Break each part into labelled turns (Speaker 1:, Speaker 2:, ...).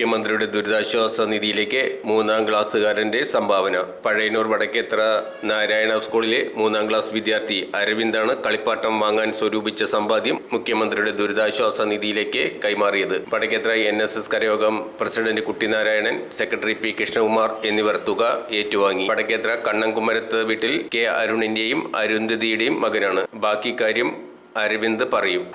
Speaker 1: മുഖ്യമന്ത്രിയുടെ ദുരിതാശ്വാസ നിധിയിലേക്ക് മൂന്നാം ക്ലാസ്സുകാരന്റെ സംഭാവന. പഴയനൂർ വടക്കേത്ര നാരായണ സ്കൂളിലെ മൂന്നാം ക്ലാസ് വിദ്യാർത്ഥി അരവിന്ദാണ് കളിപ്പാട്ടം വാങ്ങാൻ സ്വരൂപിച്ച സമ്പാദ്യം മുഖ്യമന്ത്രിയുടെ ദുരിതാശ്വാസ നിധിയിലേക്ക് കൈമാറിയത്. വടക്കേത്ര N S S കരയോഗം president Kuttinarayanan secretary P Krishnakumar എന്നിവർ തുക ഏറ്റുവാങ്ങി. വടക്കേത്ര കണ്ണൻകുമരത്ത് വീട്ടിൽ കെ അരുണിന്റെയും അരുന്ധതിയുടെയും മകനാണ്. ബാക്കി കാര്യം അരവിന്ദ് പറയും.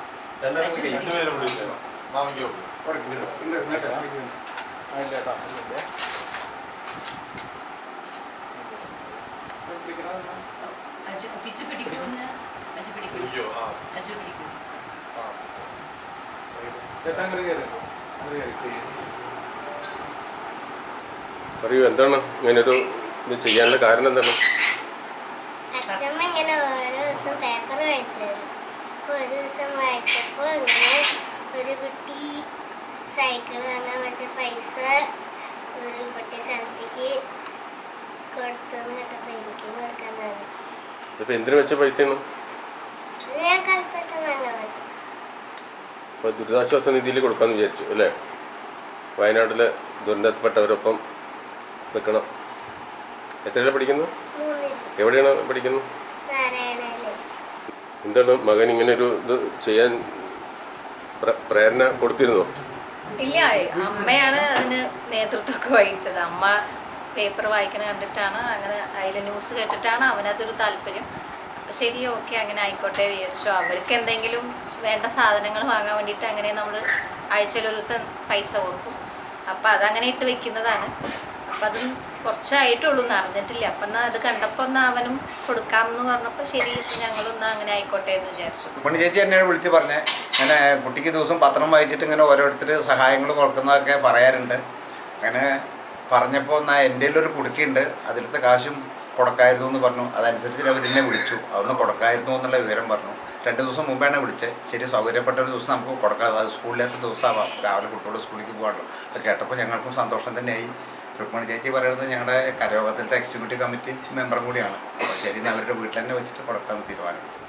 Speaker 1: പറയൂ എന്താണ് ഇങ്ങനെ ഒരു ഇത് ചെയ്യാനുള്ള കാരണം എന്താണ്?
Speaker 2: ദിവസം പേപ്പർ വായിച്ചത്. ഒരു ദിവസം വായിച്ചപ്പോൾ ഇങ്ങനെ ഒരു കുട്ടി സൈക്കിൾ വാങ്ങാൻ വെച്ച പൈസ ഒരു കുട്ടി സ്ഥലത്തേക്ക് കൊടുത്തു കേട്ടപ്പോൾ എനിക്കും കൊടുക്കാൻ തോന്നി
Speaker 1: എന്തിനു വെച്ച പൈസയാണ്?
Speaker 2: ഞാൻ കളിപ്പട്ടം വാങ്ങാൻ വെച്ചത്
Speaker 1: അപ്പോൾ ദുരിതാശ്വാസ നിധിയിൽ കൊടുക്കാമെന്ന് വിചാരിച്ചു അല്ലേ? വയനാട്ടിലെ ദുരന്തപ്പെട്ടവരൊപ്പം നിൽക്കണം എത്രയാണ്
Speaker 2: പഠിക്കുന്നു
Speaker 1: എവിടെയാണ്
Speaker 2: പഠിക്കുന്നു
Speaker 1: എന്താണ് മകൻ ഇങ്ങനെ ഒരു ഇത് ചെയ്യാൻ പ്ര- പ്രേരണ കൊടുത്തിരുന്നോ?
Speaker 3: ഇല്ല അമ്മയാണ് അതിന് നേതൃത്വമൊക്കെ വഹിച്ചത്. അമ്മ പേപ്പർ വായിക്കണ കണ്ടിട്ടാണ് അങ്ങനെ അതിൽ ന്യൂസ് കേട്ടിട്ടാണ് അവനതൊരു താല്പര്യം. അപ്പം ശരി ഓക്കെ അങ്ങനെ ആയിക്കോട്ടെ വിചാരിച്ചു. അവർക്ക് എന്തെങ്കിലും വേണ്ട സാധനങ്ങൾ വാങ്ങാൻ വേണ്ടിയിട്ട് അങ്ങനെ നമ്മൾ ആഴ്ചയിൽ ഒരു ദിവസം പൈസ കൊടുക്കും. അപ്പം അതങ്ങനെ ഇട്ട് വെക്കുന്നതാണ്. അപ്പം അത് കുറച്ചായിട്ടുള്ളൂ എന്ന് അറിഞ്ഞിട്ടില്ല. അപ്പം എന്നാൽ അത് കണ്ടപ്പോൾ എന്നാൽ അവനും കൊടുക്കാമെന്ന് പറഞ്ഞപ്പോൾ ശരി ഞങ്ങളൊന്ന് അങ്ങനെ ആയിക്കോട്ടെ എന്ന് വിചാരിച്ചു.
Speaker 4: പണി ചേച്ചി എന്നെ വിളിച്ച് പറഞ്ഞേ. ഇങ്ങനെ കുട്ടിക്ക് ദിവസം പത്രം വായിച്ചിട്ട് ഇങ്ങനെ ഓരോരുത്തർ സഹായങ്ങൾ കൊടുക്കുന്നതൊക്കെ പറയാറുണ്ട്. അങ്ങനെ പറഞ്ഞപ്പോൾ എന്നാൽ എന്റെ ഒരു കുടുക്കിയുണ്ട്. അതിലത്തെ കാശും കൊടുക്കായിരുന്നു എന്ന് പറഞ്ഞു. അതനുസരിച്ച് അവർ എന്നെ വിളിച്ചു. അതൊന്ന് കൊടുക്കായിരുന്നു എന്നുള്ള വിവരം പറഞ്ഞു. രണ്ട് ദിവസം മുമ്പാണ് വിളിച്ചത് ശരി സൗകര്യപ്പെട്ട ഒരു ദിവസം നമുക്ക് കൊടുക്കാം. അത് സ്കൂളിലേക്ക് ദിവസമാവാം. രാവിലെ കുട്ടികളുടെ സ്കൂളിലേക്ക് പോകാമല്ലോ അത് കേട്ടപ്പോൾ ഞങ്ങൾക്കും സന്തോഷം തന്നെയായി. രുക്മണി ചേച്ചി പറയുന്നത് ഞങ്ങളുടെ കരയോഗത്തിലത്തെ എക്സിക്യൂട്ടീവ് കമ്മിറ്റി മെമ്പർ കൂടിയാണ്. ശരി അവരുടെ വീട്ടിൽ തന്നെ വെച്ചിട്ട് കൊടുക്കാൻ തീരുമാനമെടുത്തു